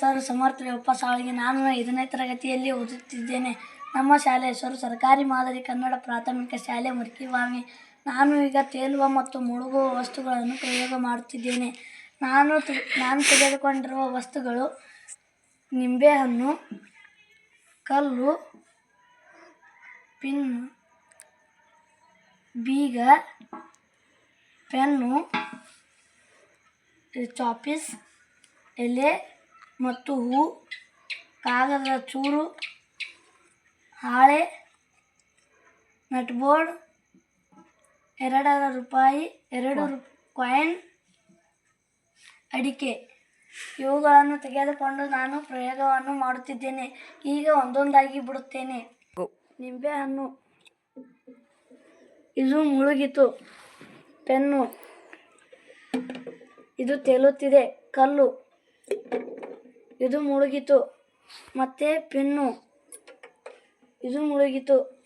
Sir ಸಮರ್ಥ ರೇವಪ್ಪ ಸಾಳಿಗೆ ನಾನು ಐದನೇ ತರಗತಿಯಲ್ಲಿ ಓದುತ್ತಿದ್ದೇನೆ. ನಮ್ಮ ಶಾಲೆ ಹೆಸರು ಸರ್ಕಾರಿ ಮಾದರಿ ಕನ್ನಡ ಪ್ರಾಥಮಿಕ ಶಾಲೆ ಮುರ್ಕಿವಾಮಿ ನಾನು ಈಗ ತೇಲುವ ಮತ್ತು ಮುಳುಗುವ ವಸ್ತುಗಳನ್ನು ಪ್ರಯೋಗ ಮಾಡುತ್ತಿದ್ದೇನೆ. ನಾನು ನಾನು ತೆಗೆದುಕೊಂಡಿರುವ ವಸ್ತುಗಳು ನಿಂಬೆಹಣ್ಣು ಕಲ್ಲು, ಪಿನ್, ಬೀಗ, ಪೆನ್ನು, ಚಾಪಿಸ್, ಎಲೆ ಮತ್ತು ಹೂ, ಕಾಗದದ ಚೂರು, ಹಾಳೆ, ನಟ್ಬೋರ್ಡ್, ಎರಡರ ರೂಪಾಯಿ, ಎರಡು ಕಾಯಿನ್, ಅಡಿಕೆ. ಇವುಗಳನ್ನು ತೆಗೆದುಕೊಂಡು ನಾನು ಪ್ರಯೋಗವನ್ನು ಮಾಡುತ್ತಿದ್ದೇನೆ. ಈಗ ಒಂದೊಂದಾಗಿ ಬಿಡುತ್ತೇನೆ. ನಿಂಬೆಹಣ್ಣು ಇದು ಮುಳುಗಿತು. ಪೆನ್ನು. ಇದು ತೇಲುತ್ತಿದೆ. ಕಲ್ಲು. ಇದು ಮುಳುಗಿತು. ಮತ್ತೆ ಪೆನ್ನು. ಇದು ಮುಳುಗಿತು.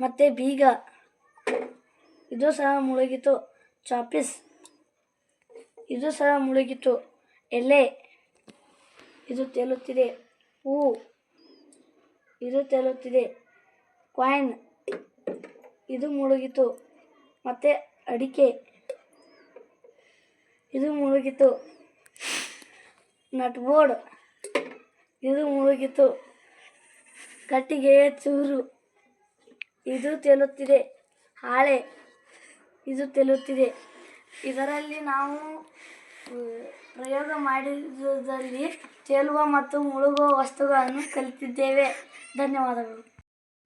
ಮತ್ತೆ ಬೀಗ. ಇದು ಸಹ ಮುಳುಗಿತು. ಚಾಪಿಸ್. ಇದು ಸಹ ಮುಳುಗಿತು. ಎಲೆ. ಇದು ತೇಲುತ್ತಿದೆ. ಹೂ. ಇದು ತೇಲುತ್ತಿದೆ. ಕಾಯಿನ್ ಇದು ಮುಳುಗಿತು. ಮತ್ತೆ ಅಡಿಕೆ. ಇದು ಮುಳುಗಿತು. ನಟ್ಬೋರ್ಡ್ ಇದು ಮುಳುಗಿತು. ಕಟ್ಟಿಗೆಯ ಚೂರು ಇದು ತೆಲುತ್ತಿದೆ. ಹಾಳೆ ಇದು ತೆಲುತ್ತಿದೆ. ಇದರಲ್ಲಿ ನಾವು ಪ್ರಯೋಗ ಮಾಡಿದ್ದರಲ್ಲಿ ತೇಲುವ ಮತ್ತು ಮುಳುಗುವ ವಸ್ತುಗಳನ್ನು ಕಲಿತಿದ್ದೇವೆ. ಧನ್ಯವಾದಗಳು.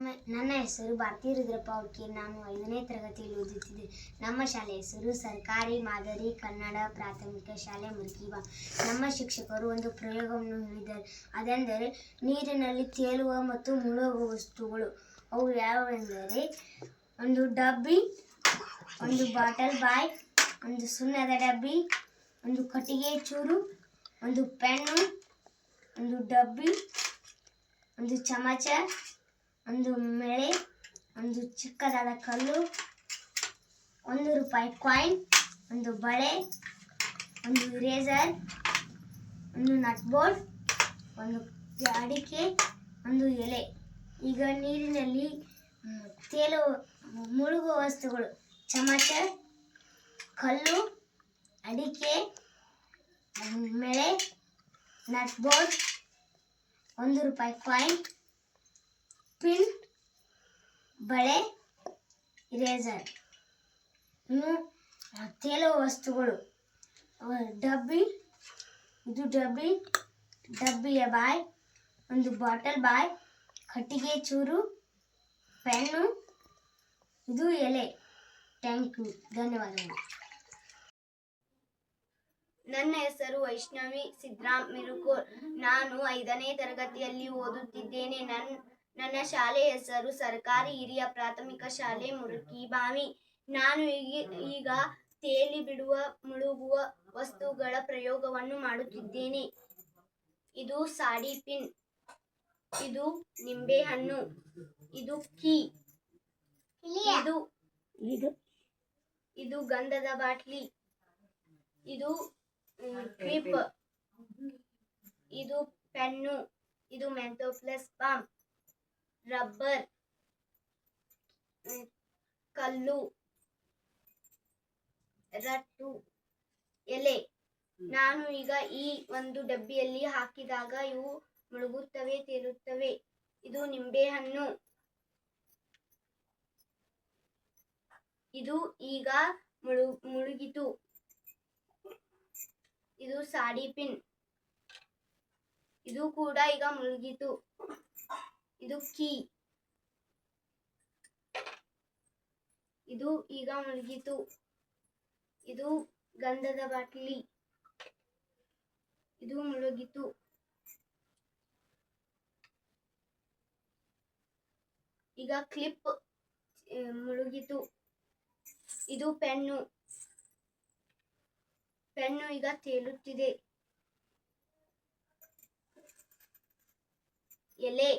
ನನ್ನ ಹೆಸರು ಭಾರತಿ ರುದ್ರಪ್ಪ ಅವಕ್ಕೆ ನಾನು ಐದನೇ ತರಗತಿಯಲ್ಲಿ ಓದುತ್ತಿದ್ದೆ. ನಮ್ಮ ಶಾಲೆ ಹೆಸರು ಸರ್ಕಾರಿ ಮಾದರಿ ಕನ್ನಡ ಪ್ರಾಥಮಿಕ ಶಾಲೆ ಮುರ್ಕಿಬಾ ನಮ್ಮ ಶಿಕ್ಷಕರು ಒಂದು ಪ್ರಯೋಗವನ್ನು ಹೇಳಿದ್ದಾರೆ. ಅದೆಂದರೆ, ನೀರಿನಲ್ಲಿ ತೇಲುವ ಮತ್ತು ಮುಳುಗುವ ವಸ್ತುಗಳು. ಅವು ಯಾವೆಂದರೆ ಒಂದು ಡಬ್ಬಿ, ಒಂದು ಬಾಟಲ್ ಬಾಯ್, ಒಂದು ಸುಣ್ಣದ ಡಬ್ಬಿ, ಒಂದು ಕಟ್ಟಿಗೆ ಚೂರು, ಒಂದು ಪೆನ್ನು, ಒಂದು ಡಬ್ಬಿ, ಒಂದು ಚಮಚ ಒಂದು ಮಳೆ, ಒಂದು ಚಿಕ್ಕದಾದ ಕಲ್ಲು, ಒಂದು ರೂಪಾಯಿ ಕಾಯಿನ್ ಒಂದು ಬಳೆ, ಒಂದು ಇರೇಸರ್ ಒಂದು ನಟ್ ಬೋರ್ಡ್ ಒಂದು ಅಡಿಕೆ, ಒಂದು ಎಲೆ. ಈಗ ನೀರಿನಲ್ಲಿ ತೇಲು ತೇಲುವ, ಮುಳುಗುವ ವಸ್ತುಗಳು, ಚಮಚ, ಕಲ್ಲು, ಅಡಿಕೆ ಮೇಳೆ ನಟ್ ಬೋರ್ಡ್ ಒಂದು ರೂಪಾಯಿ ಕಾಯಿನ್ ಬಳೆ, ಇರೇಸರ್. ಇನ್ನು ತೇಲುವ ವಸ್ತುಗಳು. ಡಬ್ಬಿ, ಇದು ಡಬ್ಬಿ, ಡಬ್ಬಿಯ ಬಾಯ್, ಒಂದು ಬಾಟಲ್ ಬಾಯ್, ಕಟ್ಟಿಗೆ ಚೂರು, ಪೆನ್ನು, ಇದು ಎಲೆ. Thank you. ಧನ್ಯವಾದಗಳು. ನನ್ನ ಹೆಸರು ವೈಷ್ಣವಿ ಸಿದ್ರಾಮ್ ಮಿರುಕೂರ್. ನಾನು ಐದನೇ ತರಗತಿಯಲ್ಲಿ ಓದುತ್ತಿದ್ದೇನೆ. ನನ್ ನನ್ನ ಶಾಲೆ ಹೆಸರು ಸರ್ಕಾರಿ ಹಿರಿಯ ಪ್ರಾಥಮಿಕ ಶಾಲೆ ಮುರುಕಿಬಾವಿ ನಾನು ಈಗ ಈಗ ತೇಲಿ ಬಿಡುವ ಮುಳುಗುವ ವಸ್ತುಗಳ ಪ್ರಯೋಗವನ್ನು ಮಾಡುತ್ತಿದ್ದೇನೆ. ಇದು ಸಾಡಿ ಪಿನ್ ಇದು ನಿಂಬೆಹಣ್ಣು ಇದು ಕೀ ಇದು ಇದು ಇದು ಗಂಧದ ಬಾಟ್ಲಿ ಇದು ಕ್ಲಿಪ್ ಇದು ಪೆನ್ನು ಇದು ಮೆಂಥೋ ಪ್ಲಸ್ ಬಾಮ್. ರಬ್ಬರ್. ಕಲ್ಲು. ರಟ್ಟು. ಎಲೆ. ನಾನು ಈಗ ಈ ಒಂದು ಡಬ್ಬಿಯಲ್ಲಿ ಹಾಕಿದಾಗ ಇವು ಮುಳುಗುತ್ತವೆ ತೇಲುತ್ತವೆ. ಇದು ನಿಂಬೆಹಣ್ಣು. ಇದು ಈಗ ಮುಳು ಮುಳುಗಿತು. ಇದು ಸಾಡಿ ಪಿನ್. ಇದು ಕೂಡ ಈಗ ಮುಳುಗಿತು. ಇದು ಕೀ. ಇದು ಈಗ ಮುಳುಗಿತು. ಇದು ಗಂಧದ ಬಾಟ್ಲಿ. ಇದು ಮುಳುಗಿತು. ಈಗ ಕ್ಲಿಪ್ ಮುಳುಗಿತು. ಇದು ಪೆನ್ನು. ಪೆನ್ನು ಈಗ ತೇಲುತ್ತಿದೆ. ಎಲೆ.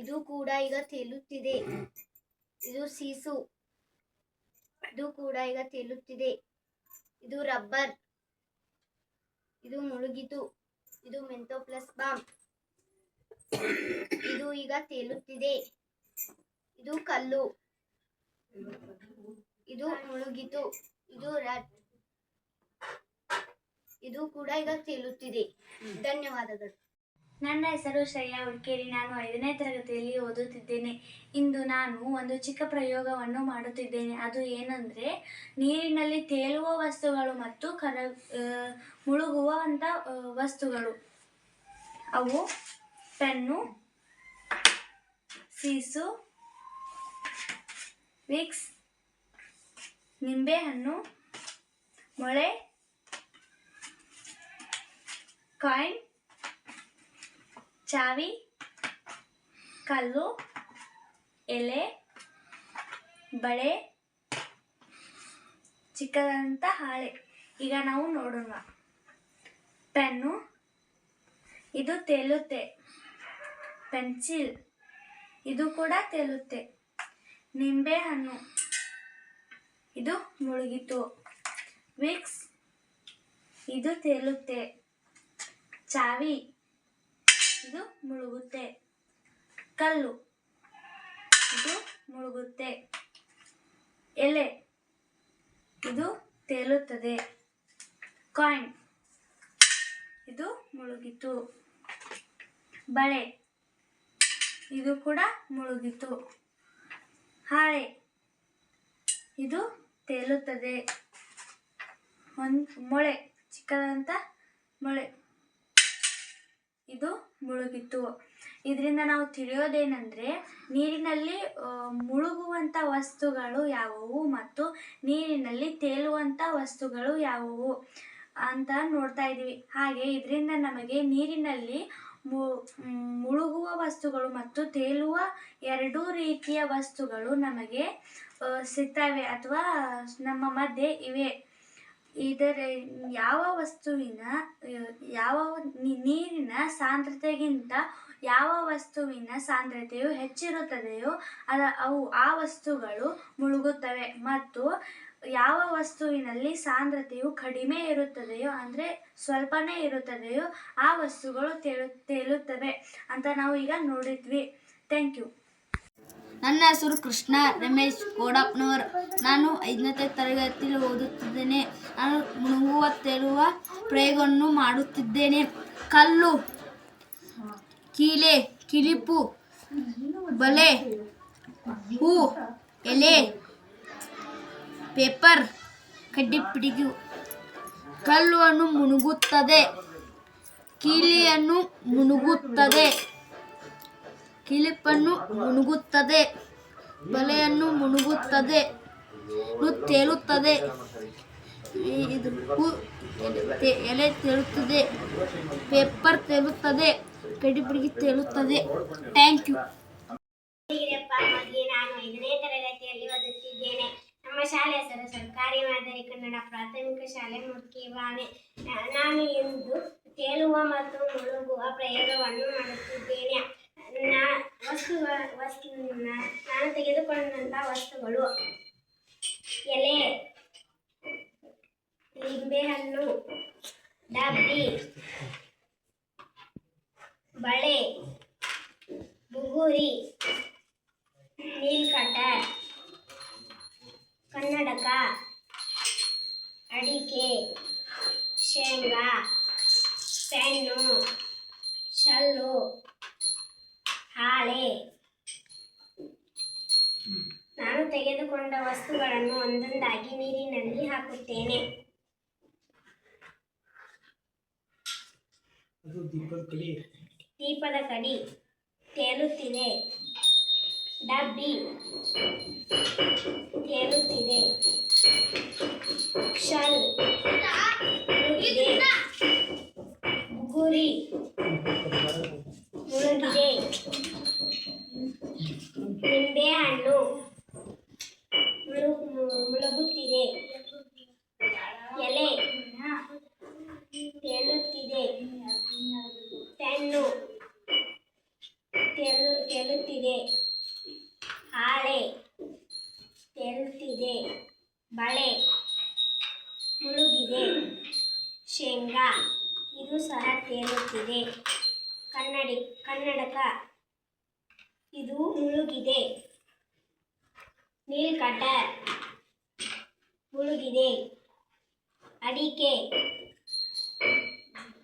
ಇದು ಕೂಡ ಈಗ ತೇಲುತ್ತಿದೆ. ಇದು ಸೀಸು. ಇದು ಕೂಡ ಈಗ ತೇಲುತ್ತಿದೆ. ಇದು ರಬ್ಬರ್. ಇದು ಮುಳುಗಿತು. ಇದು ಮೆಂತೋ ಪ್ಲಸ್ ಬಾಂಬ್ ಇದು ಈಗ ತೇಲುತ್ತಿದೆ. ಇದು ಕಲ್ಲು. ಇದು ಮುಳುಗಿತು. ಇದು ಇದು ಕೂಡ ಈಗ ತೇಲುತ್ತಿದೆ. ಧನ್ಯವಾದಗಳು. ನನ್ನ ಹೆಸರು ಶ್ರೇಯಾ ಉಡ್ಕೇರಿ ನಾನು ಐದನೇ ತರಗತಿಯಲ್ಲಿ ಓದುತ್ತಿದ್ದೇನೆ. ಇಂದು ನಾನು ಒಂದು ಚಿಕ್ಕ ಪ್ರಯೋಗವನ್ನು ಮಾಡುತ್ತಿದ್ದೇನೆ. ಅದು ಏನಂದರೆ, ನೀರಿನಲ್ಲಿ ತೇಲುವ ವಸ್ತುಗಳು ಮತ್ತು ಕರ ಮುಳುಗುವಂಥ ವಸ್ತುಗಳು. ಅವು ಪೆನ್ನು, ಸೀಸು, ವಿಕ್ಸ್, ನಿಂಬೆಹಣ್ಣು, ಮೊಳೆ, ಕಾಯಿನ್ ಚಾವಿ ಕಲ್ಲು ಎಲೆ ಬಳೆ ಚಿಕ್ಕದಂತ ಹಾಳೆ. ಈಗ ನಾವು ನೋಡೋಣ. ಪೆನ್ನು, ಇದು ತೇಲುತ್ತೆ. ಪೆನ್ಸಿಲ್, ಇದು ಕೂಡ ತೇಲುತ್ತೆ. ನಿಂಬೆ ಹಣ್ಣು, ಇದು ಮುಳುಗಿತು. ವಿಕ್ಸ್, ಇದು ತೇಲುತ್ತೆ. ಚಾವಿ ಮುಳುಗುತ್ತೆ. ಕಲ್ಲು. ಇದು ಮುಳುಗುತ್ತೆ. ಎಲೆ. ಇದು ತೇಲುತ್ತದೆ. ಕಾಯಿನ್. ಇದು ಮುಳುಗಿತು. ಬಳೆ. ಇದು ಕೂಡ ಮುಳುಗಿತು. ಹಾಳೆ. ಇದು ತೇಲುತ್ತದೆ. ಒಂದು ಮೊಳೆ. ಚಿಕ್ಕದಂತ ಮೊಳೆ. ಇದು ಮುಳುಗಿತು ಇದರಿಂದ ನಾವು ತಿಳಿಯೋದೇನೆಂದರೆ, ನೀರಿನಲ್ಲಿ ಮುಳುಗುವಂಥ ವಸ್ತುಗಳು ಯಾವುವು ಮತ್ತು ನೀರಿನಲ್ಲಿ ತೇಲುವಂಥ ವಸ್ತುಗಳು ಯಾವುವು ಅಂತ ನೋಡ್ತಾ ಇದ್ದೀವಿ. ಹಾಗೆ ಇದರಿಂದ ನಮಗೆ ನೀರಿನಲ್ಲಿ ಮುಳುಗುವ ವಸ್ತುಗಳು ಮತ್ತು ತೇಲುವ ಎರಡೂ ರೀತಿಯ ವಸ್ತುಗಳು ನಮಗೆ ಸಿಗ್ತವೆ ಅಥವಾ ನಮ್ಮ ಮಧ್ಯೆ ಇವೆ. ಇದರ ಯಾವ ವಸ್ತುವಿನ, ಯಾವ ನೀರಿನ ಸಾಂದ್ರತೆಗಿಂತ ಯಾವ ವಸ್ತುವಿನ ಸಾಂದ್ರತೆಯು ಹೆಚ್ಚಿರುತ್ತದೆಯೋ ಅದ, ಅವು ಆ ವಸ್ತುಗಳು ಮುಳುಗುತ್ತವೆ. ಮತ್ತು ಯಾವ ವಸ್ತುವಿನಲ್ಲಿ ಸಾಂದ್ರತೆಯು ಕಡಿಮೆ ಇರುತ್ತದೆಯೋ ಅಂದರೆ ಸ್ವಲ್ಪನೇ ಇರುತ್ತದೆಯೋ ಆ ವಸ್ತುಗಳು ತೇಲು ತೇಲುತ್ತವೆ ಅಂತ ನಾವು ಈಗ ನೋಡಿದ್ವಿ. Thank you. ನನ್ನ ಹೆಸರು ಕೃಷ್ಣ ರಮೇಶ್ ಕೋಡಪ್ಪನವರ್ ನಾನು ಐದನೇ ತರಗತಿಯಲ್ಲಿ ಓದುತ್ತಿದ್ದೇನೆ. ನಾನು ಮುಳುಗುವ ತೆರುವ ಪ್ರಯೋಗವನ್ನು ಮಾಡುತ್ತಿದ್ದೇನೆ. ಕಲ್ಲು, ಕೀಲೆ, ಕಿಲಿಪು, ಬಲೆ, ಹೂ, ಎಲೆ, ಪೇಪರ್, ಕಡ್ಡಿಪಿಡಿಗು. ಕಲ್ಲುವನ್ನು ಮುಣುಗುತ್ತದೆ. ಕೀಲಿಯನ್ನು ಮುಳುಗುತ್ತದೆ ಕಿಲಿಪನ್ನು ಮುಣುಗುತ್ತದೆ, ಬಲೆಯನ್ನು ಮುಣುಗುತ್ತದೆ ತೇಲುತ್ತದೆ ಎಲೆ- ತೇಲುತ್ತದೆ, ಪೇಪರ್ ತೇಲುತ್ತದೆ ಕಡಿಬಿಡಿಗೆ ತೇಲುತ್ತದೆ. ಥ್ಯಾಂಕ್ ಯು ನಾನು ತರಗತಿಯಲ್ಲಿ ನಮ್ಮ ಶಾಲೆ ಹೆಸರು ಸರ್ಕಾರಿ ಮಾದರಿ ಕನ್ನಡ ಪ್ರಾಥಮಿಕ ಶಾಲೆ ಮುಖ್ಯವಾಣೆ ನಾನು ಇಂದು ತೇಲುವ ಮತ್ತು ಮುಳುಗುವ ಪ್ರಯೋಗವನ್ನು ಮಾಡುತ್ತಿದ್ದೇನೆ. ನಾ ವಸ್ತುಗಳ ವಸ್ತು ನಾ- ನಾನು ತೆಗೆದುಕೊಂಡಂಥ ವಸ್ತುಗಳು. ಎಲೆ, ಲಿಂಬೆಹಣ್ಣು, ಡಬ್ಬಿ, ಬಳೆ, ಬುಗುರಿ ನೀಲ್ಕಟ ಕನ್ನಡಕ, ಅಡಿಕೆ, ಶೇಂಗಾ, ಪೆನ್ನು, ಶಲ್ಲು ಹಾಳೆ. ನಾನು ತೆಗೆದುಕೊಂಡ ವಸ್ತುಗಳನ್ನು ಒಂದೊಂದಾಗಿ ನೀರಿನಲ್ಲಿ ಹಾಕುತ್ತೇನೆ. ದೀಪದ ಕಡಿ. ತೇಲುತ್ತಿದೆ. ಡಬ್ಬಿ ತೇಲುತ್ತಿದೆ. ಶಲ್ ಗುರಿ. ಮುಳುಗಿದೆ ನಿಂಬೆಹಣ್ಣು ಮುಳು ಮುಳುಗುತ್ತಿದೆ. ಎಲೆ ತೇಲುತ್ತಿದೆ. ಪೆನ್ನು ತೆಲು, ತೆಲುತ್ತಿದೆ. ಹಾಳೆ ತೆಲುತ್ತಿದೆ. ಬಳೆ ಮುಳುಗಿದೆ. ಶೇಂಗಾ, ಇದು ಸಹ ತೇಲುತ್ತಿದೆ. ಕನ್ನಡಕ ಇದು ಮುಳುಗಿದೆ ನೀಲ್ಕಟ್ಟ ಮುಳುಗಿದೆ ಅಡಿಕೆ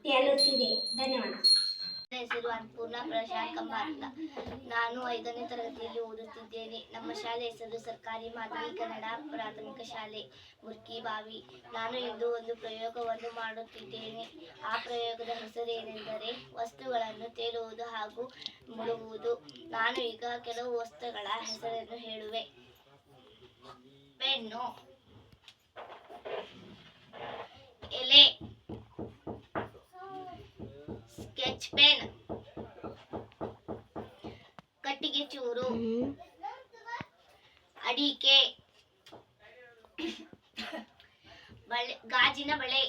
ತೇಲುತ್ತಿದೆ ಧನ್ಯವಾದ ನನ್ನ ಹೆಸರು ಅನ್ನಪೂರ್ಣ ಪ್ರಶಾಂತ್ ಕಂಬಾರ್ ಅಂತ ನಾನು ಐದನೇ ತರಗತಿಯಲ್ಲಿ ಓದುತ್ತಿದ್ದೇನೆ. ನಮ್ಮ ಶಾಲೆ ಹೆಸರು ಸರ್ಕಾರಿ ಮಾದರಿ ಕನ್ನಡ ಪ್ರಾಥಮಿಕ ಶಾಲೆ. ಮುರ್ಕಿಬಾವಿ ನಾನು ಇಂದು ಒಂದು ಪ್ರಯೋಗವನ್ನು ಮಾಡುತ್ತಿದ್ದೇನೆ. ಆ ಪ್ರಯೋಗದ ಹೆಸರೇನೆಂದರೆ ವಸ್ತುಗಳನ್ನು ತೇಲುವುದು ಹಾಗೂ ಮುಳುಗುವುದು. ನಾನು ಈಗ ಕೆಲವು ವಸ್ತುಗಳ ಹೆಸರನ್ನು ಹೇಳುವೆ. ಪೆನ್ನು. ಎಲೆ. Sketch pen. ಚೂರು ಅಡಿಕೆ ಬಳೆ ಗಾಜಿನ ಬಳೆ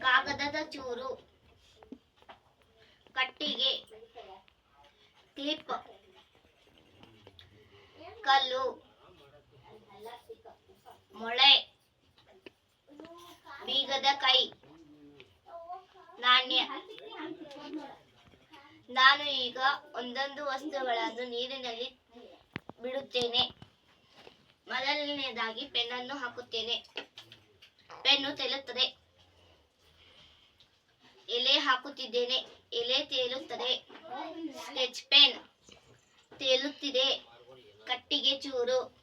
ಕಾಗದದ ಚೂರು ಕಟ್ಟಿಗೆ ಕ್ಲಿಪ್ ಕಲ್ಲು ಮೊಳೆ ಬೀಗದ ಕೈ ನಾಣ್ಯ ನಾನು ಈಗ ಒಂದೊಂದು ವಸ್ತುಗಳನ್ನು ನೀರಿನಲ್ಲಿ ಬಿಡುತ್ತೇನೆ. ಮೊದಲನೆಯದಾಗಿ ಪೆನ್ನನ್ನು ಹಾಕುತ್ತೇನೆ. ಪೆನ್ನು ತೇಲುತ್ತದೆ. ಎಲೆ ಹಾಕುತ್ತಿದ್ದೇನೆ. ಎಲೆ ತೇಲುತ್ತದೆ. ಸ್ಕೆಚ್ ಪೆನ್ ತೇಲುತ್ತಿದೆ. ಕಟ್ಟಿಗೆ ಚೂರು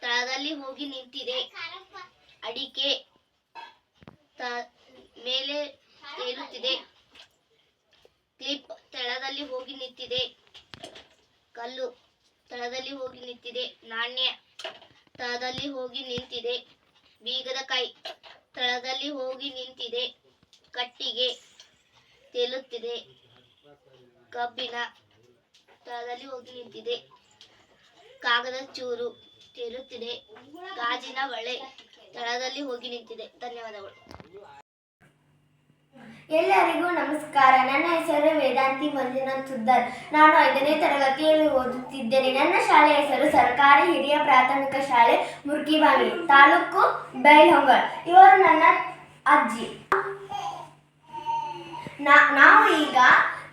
ತಳದಲ್ಲಿ ಹೋಗಿ ನಿಂತಿದೆ. ಅಡಿಕೆ ತ- ಮೇಲೆ ತೇಲುತ್ತಿದೆ. ಕ್ಲಿಪ್ ತಳದಲ್ಲಿ ಹೋಗಿ ನಿಂತಿದೆ. ಕಲ್ಲು ತಳದಲ್ಲಿ ಹೋಗಿ ನಿಂತಿದೆ. ನಾಣ್ಯ ತಳದಲ್ಲಿ ಹೋಗಿ ನಿಂತಿದೆ. ಬೀಗದ ಕೈ ತಳದಲ್ಲಿ ಹೋಗಿ ನಿಂತಿದೆ. ಕಟ್ಟಿಗೆ ತೇಲುತ್ತಿದೆ. ಕಬ್ಬಿಣ ತಳದಲ್ಲಿ ಹೋಗಿ ನಿಂತಿದೆ. ಕಾಗದ ಚೂರು ತೇಲುತ್ತಿದೆ. ಗಾಜಿನ ಬಳೆ ತಳದಲ್ಲಿ ಹೋಗಿ ನಿಂತಿದೆ. ಧನ್ಯವಾದಗಳು. ಎಲ್ಲರಿಗೂ ನಮಸ್ಕಾರ. ನನ್ನ ಹೆಸರು ವೇದಾಂತಿ ಮಂಜುನಾಥ್ ಸುದ್ದರ್ ನಾನು ಐದನೇ ತರಗತಿಯಲ್ಲಿ ಓದುತ್ತಿದ್ದೇನೆ. ನನ್ನ ಶಾಲೆಯ ಹೆಸರು ಸರ್ಕಾರಿ ಹಿರಿಯ ಪ್ರಾಥಮಿಕ ಶಾಲೆ ಮುರ್ಕಿಬಾವಿ, ತಾಲೂಕು ಬೈಲ್ಹೊಂಗಲ್ ಇವರು ನನ್ನ ಅಜ್ಜಿ. ನಾವು ಈಗ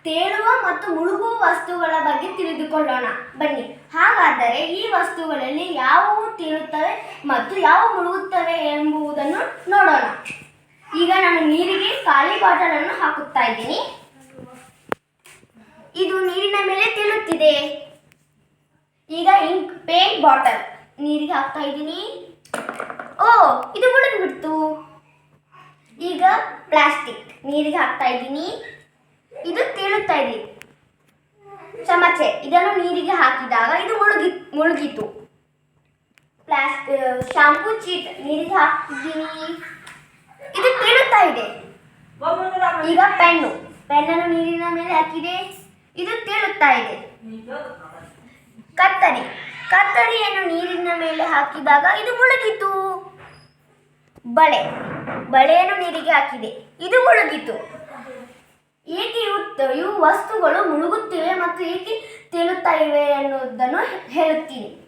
ತೇಳುವ ಮತ್ತು ಮುಳುಗುವ ವಸ್ತುಗಳ ಬಗ್ಗೆ ತಿಳಿದುಕೊಳ್ಳೋಣ. ಬನ್ನಿ. ಹಾಗಾದರೆ ಈ ವಸ್ತುಗಳಲ್ಲಿ ಯಾವುವು ತೇಳುತ್ತವೆ ಮತ್ತು ಯಾವ ಮುಳುಗುತ್ತವೆ ಎಂಬುದನ್ನು ನೋಡೋಣ. ಈಗ ನಾನು ನೀರಿಗೆ ಖಾಲಿ ಬಾಟಲ್ ಅನ್ನು ಹಾಕುತ್ತಾ ಇದ್ದೀನಿ. ಇದು ನೀರಿನ ಮೇಲೆ ತೇಲುತ್ತಿದೆ. ಈಗ ಇಂಕ್, ಪೇಂಟ್ ಬಾಟಲ್ ನೀರಿಗೆ ಹಾಕ್ತಾ ಇದ್ದೀನಿ. ಓ, ಇದು ಮುಳುಗಿ ಬಿಡ್ತು ಈಗ ಪ್ಲಾಸ್ಟಿಕ್ ನೀರಿಗೆ ಹಾಕ್ತಾ ಇದ್ದೀನಿ. ಇದು ತೇಲುತ್ತಾ ಇದೆ. ಚಮಚೆ, ಇದನ್ನು ನೀರಿಗೆ ಹಾಕಿದಾಗ ಇದು ಮುಳುಗಿ, ಮುಳುಗಿತು. ಪ್ಲಾಸ್ಟ್ ಶಾಂಪೂ ಚೀಟ್ ನೀರಿಗೆ ಹಾಕ್ತಿದ್ದೀನಿ. ಇದು ತೇಲುತ್ತಾ ಇದೆ. ಈಗ ಪೆನ್ನು. ಪೆನ್ನನ್ನು ನೀರಿನ ಮೇಲೆ ಹಾಕಿದೆ. ಇದು ತೇಲುತ್ತಾ ಇದೆ. ಕತ್ತರಿ. ಕತ್ತರಿಯನ್ನು ನೀರಿನ ಮೇಲೆ ಹಾಕಿದಾಗ ಇದು ಮುಳುಗಿತು. ಬಳೆ. ಬಳೆಯನ್ನು ನೀರಿಗೆ ಹಾಕಿದೆ. ಇದು ಮುಳುಗಿತು. ಏಕೆ ಇವು ವಸ್ತುಗಳು ಮುಳುಗುತ್ತಿವೆ ಮತ್ತು ಏಕೆ ತೇಲುತ್ತಾ ಇವೆ ಅನ್ನೋದನ್ನು ಹೇಳುತ್ತೀನಿ.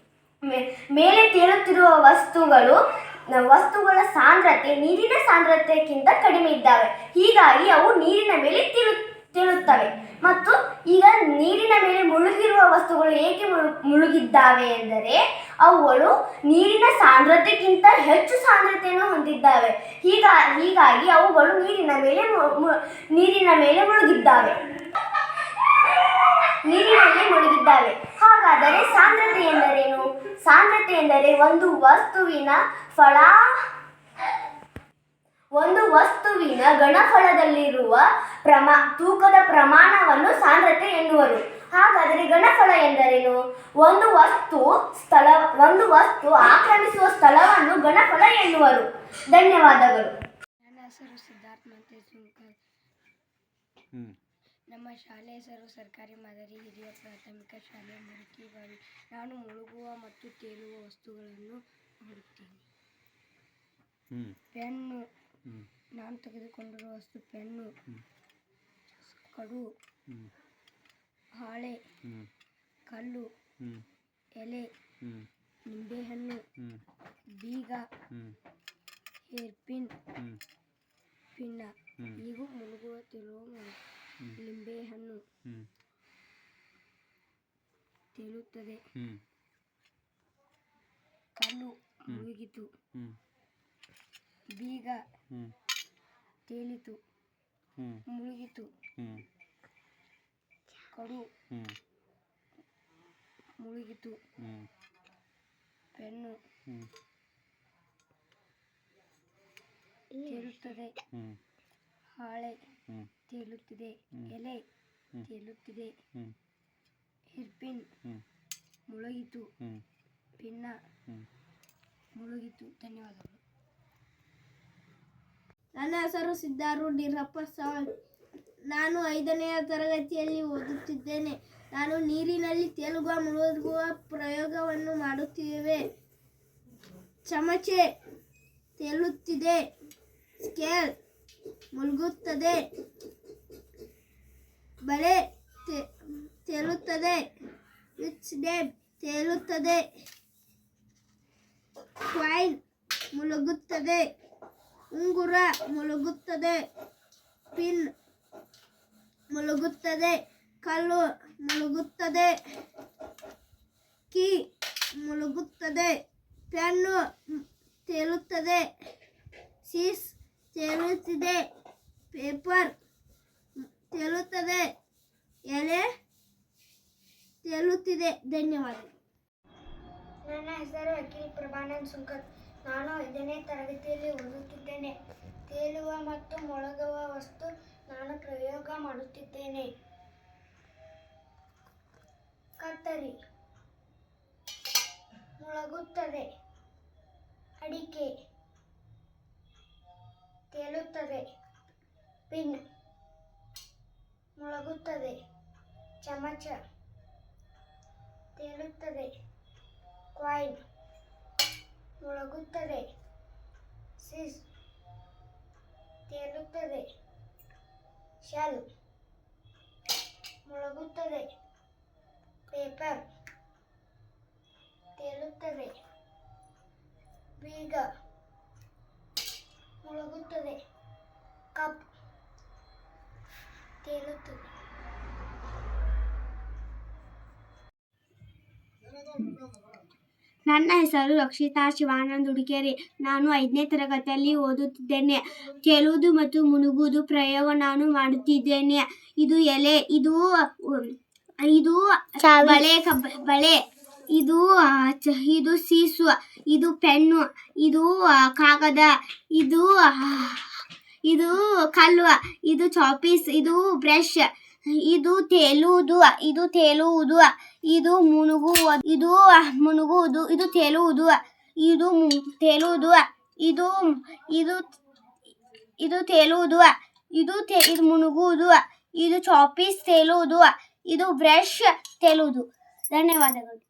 ಮೇಲೆ ತೇಲುತ್ತಿರುವ ವಸ್ತುಗಳು ವಸ್ತುಗಳ ಸಾಂದ್ರತೆ ನೀರಿನ ಸಾಂದ್ರತೆಗಿಂತ ಕಡಿಮೆ ಇದ್ದಾವೆ. ಹೀಗಾಗಿ ಅವು ನೀರಿನ ಮೇಲೆ ತಿರು ತಿಳುತ್ತವೆ ಮತ್ತು ಈಗ ನೀರಿನ ಮೇಲೆ ಮುಳುಗಿರುವ ವಸ್ತುಗಳು ಏಕೆ ಮುಳು ಮುಳುಗಿದ್ದಾವೆ ಎಂದರೆ ಅವುಗಳು ನೀರಿನ ಸಾಂದ್ರತೆಗಿಂತ ಹೆಚ್ಚು ಸಾಂದ್ರತೆಯನ್ನು ಹೊಂದಿದ್ದಾವೆ. ಹೀಗ, ಹೀಗಾಗಿ ಅವುಗಳು ನೀರಿನ ಮೇಲೆ ನೀರಿನ ಮೇಲೆ ಮುಳುಗಿದ್ದಾವೆ. ನೀರಿನಲ್ಲಿ ಮುಳುಗಿದ್ದಾವೆ ಹಾಗಾದರೆ ಸಾಂದ್ರತೆ ಎಂದರೇನು? ಸಾಂದ್ರತೆ ಎಂದರೆ ಒಂದು ವಸ್ತುವಿನ ಫಳ. ಒಂದು ವಸ್ತುವಿನ ಗಣಫಲದಲ್ಲಿರುವ ಪ್ರಮಾ ತೂಕದ ಪ್ರಮಾಣವನ್ನು ಸಾಂದ್ರತೆ ಎನ್ನುವರು. ಹಾಗಾದರೆ ಗಣಫಲ ಎಂದರೇನು? ಒಂದು ವಸ್ತು ಸ್ಥಳ ಒಂದು ವಸ್ತು ಆಕ್ರಮಿಸುವ ಸ್ಥಳವನ್ನು ಗಣಫಲ ಎನ್ನುವರು. ಧನ್ಯವಾದಗಳು. ನನ್ನ ಹೆಸರು ಸಿದ್ಧಾರ್ಥ. ನಮ್ಮ ಶಾಲೆ ಹೆಸರು ಸರ್ಕಾರಿ ಮಾದರಿ ಹಿರಿಯ ಪ್ರಾಥಮಿಕ ಶಾಲೆ ಮುರುಕಿಬಾವಿ ನಾನು ಮುಳುಗುವ ಮತ್ತು ತೇಲುವ ವಸ್ತುಗಳನ್ನು ನೋಡುತ್ತೇನೆ ಹ್ಮ್ ಪೆನ್ನು ಹ್ಮ್. ನಾನು ತೆಗೆದುಕೊಂಡಿರುವ ವಸ್ತು ಪೆನ್ನು ಕಡು ಹ್ಮ್. ಹಾಳೆ ಹ್ಮ್. ಕಲ್ಲು ಹ್ಮ್. ಎಲೆ ಹ್ಮ್. ನಿಂಬೆಹಣ್ಣು ಹ್ಮ್. ಬೀಗ ಹ್ಮ್. ಹೇರ್ ಪಿನ್ ಕಲ್ಲು ಮುಳುಗಿತು ಹ್ಞೂ ಬೀಗ ಹ್ಞೂ ತೇಲಿತು ಹ್ಞೂ ಮುಳುಗಿತು ಹ್ಞೂ ಕಡು ಹ್ಞೂ ಮುಳುಗಿತು ಹ್ಞೂ ಪೆನ್ನು ಹ್ಞೂ ತೇಲುತ್ತದೆ ಹ್ಞೂ ಹಾಳೆ ಹ್ಞೂ ತೇಲುತ್ತಿದೆ. ಎಲೆ. ತೇಲುತ್ತಿದೆ. ಹಿರ್ಪಿನ್ ಮುಳುಗಿತು. ಪಿನ್ನ ಮುಳುಗಿತು. ಧನ್ಯವಾದಗಳು. ನನ್ನ ಹೆಸರು ಸಿದ್ದಾರು ನೀರಪ್ಪ ಸಾಳ್ ನಾನು ಐದನೆಯ ತರಗತಿಯಲ್ಲಿ ಓದುತ್ತಿದ್ದೇನೆ. ನಾನು ನೀರಿನಲ್ಲಿ ತೇಲುವ ಮುಳುಗುವ ಪ್ರಯೋಗವನ್ನು ಮಾಡುತ್ತಿದ್ದೇವೆ ಚಮಚೆ ತೇಲುತ್ತಿದೆ. ಸ್ಕೇಲ್ ಮುಳುಗುತ್ತದೆ. ತೇ- ತೇಲುತ್ತದೆ. ವಿಚ್ ಡೇಬ್ ತೇಲುತ್ತದೆ. ಕ್ವೈನ್ ಮುಳುಗುತ್ತದೆ. ಉಂಗುರ ಮುಳುಗುತ್ತದೆ. ಪಿನ್ ಮುಳುಗುತ್ತದೆ. ಕಲ್ಲು ಮುಳುಗುತ್ತದೆ. ಕೀ ಮುಳುಗುತ್ತದೆ. ಪೆನ್ನು ತೇಲುತ್ತದೆ. ಸೀಸ್ ತೇಲುತ್ತಿದೆ. ಪೇಪರ್ ತೇಲುತ್ತದೆ. ಎಲೆ ತೇಲುತ್ತಿದೆ. ಧನ್ಯವಾದ. ನನ್ನ ಹೆಸರು ಅಖಿಲ್ ಪ್ರಭಾನಂದ್ ಸುಂಕತ್. ನಾನು ಐದನೇ ತರಗತಿಯಲ್ಲಿ ಓದುತ್ತಿದ್ದೇನೆ. ತೇಲುವ ಮತ್ತು ಮೊಳಗುವ ವಸ್ತು ನಾನು ಪ್ರಯೋಗ ಮಾಡುತ್ತಿದ್ದೇನೆ. ಕತ್ತರಿ ಮೊಳಗುತ್ತದೆ. ಅಡಿಕೆ ತೇಲುತ್ತದೆ. ಪಿನ್ ಮೊಳಗುತ್ತದೆ. ಚಮಚ ತೇಲುತ್ತದೆ. ಕ್ವಾಯಿನ್ ಮುಳುಗುತ್ತದೆ. ಸಿಸ್ ತೇಲುತ್ತದೆ. ಶೆಲ್ ಮುಳುಗುತ್ತದೆ. ಪೇಪರ್ ತೇಲುತ್ತದೆ. ಬೀಗ ಮುಳುಗುತ್ತದೆ. ಕಪ್ ತೇಲುತ್ತದೆ ನನ್ನ ಹೆಸರು ರಕ್ಷಿತಾ ಶಿವಾನಂದ್ ಹುಡುಗೇರಿ ನಾನು ಐದನೇ ತರಗತಿಯಲ್ಲಿ ಓದುತ್ತಿದ್ದೇನೆ. ಕೇಳುವುದು ಮತ್ತು ಮುನುಗುವುದು ಪ್ರಯೋಗ ನಾನು ಮಾಡುತ್ತಿದ್ದೇನೆ. ಇದು ಎಲೆ ಇದು ಇದು ಬಳೆ ಬಳೆ ಇದು ಇದು ಸೀಸು ಇದು ಪೆನ್ನು ಇದು ಕಾಗದ ಇದು ಇದು ಕಲ್ಲು, ಇದು ಚಾಪೀಸ್, ಇದು ಬ್ರಷ್, ಇದು ತೇಲುವುದು ಇದು ತೇಲುವುದು, ಇದು ಮುನುಗುವ ಇದು ಮುನುಗುವುದು ಇದು ತೇಲುವುದು ಇದು ತೇಲುವುದು, ಇದು ಇದು ಇದು ತೇಲುವುದು, ಇದು ಇದು ಮುನುಗುವುದು ಇದು ಚಾಪೀಸ್ ತೇಲುವುದು, ಇದು ಬ್ರಷ್ ತೇಲುವುದು. ಧನ್ಯವಾದಗಳು.